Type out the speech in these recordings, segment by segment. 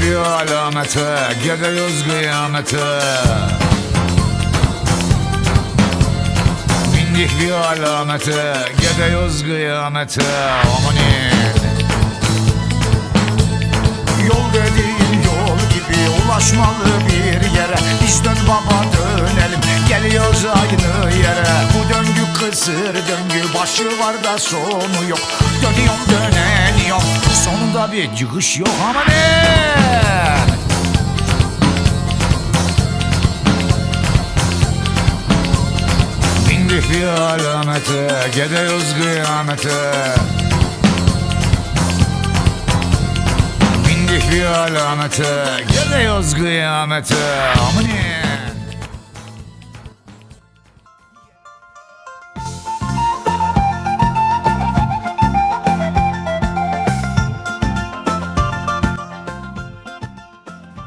kıyamete Gidiyoruz kıyamete Bindik bir alamete Gidiyoruz kıyamete Amanin Yol dediğin yol gibi ulaşmalı bir yere. Biz dön baba dönelim. Geliyoruz aynı yere. Bu döngü kısır döngü başı var da sonu yok. Dönüyorum döneniyorum. Sonunda bir çıkış yok ama Bindik bir alamete Gidiyoruz kıyamete Bindik bir alamete Gidiyoruz kıyamete Amanin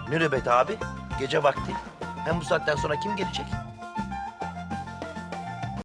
Ne nöbet abi? Gece vakti. Hem bu saatten sonra kim gelecek?